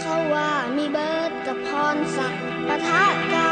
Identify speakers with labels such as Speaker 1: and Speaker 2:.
Speaker 1: เขาว่ามีเบิร์ตกับพรสักประทะกัน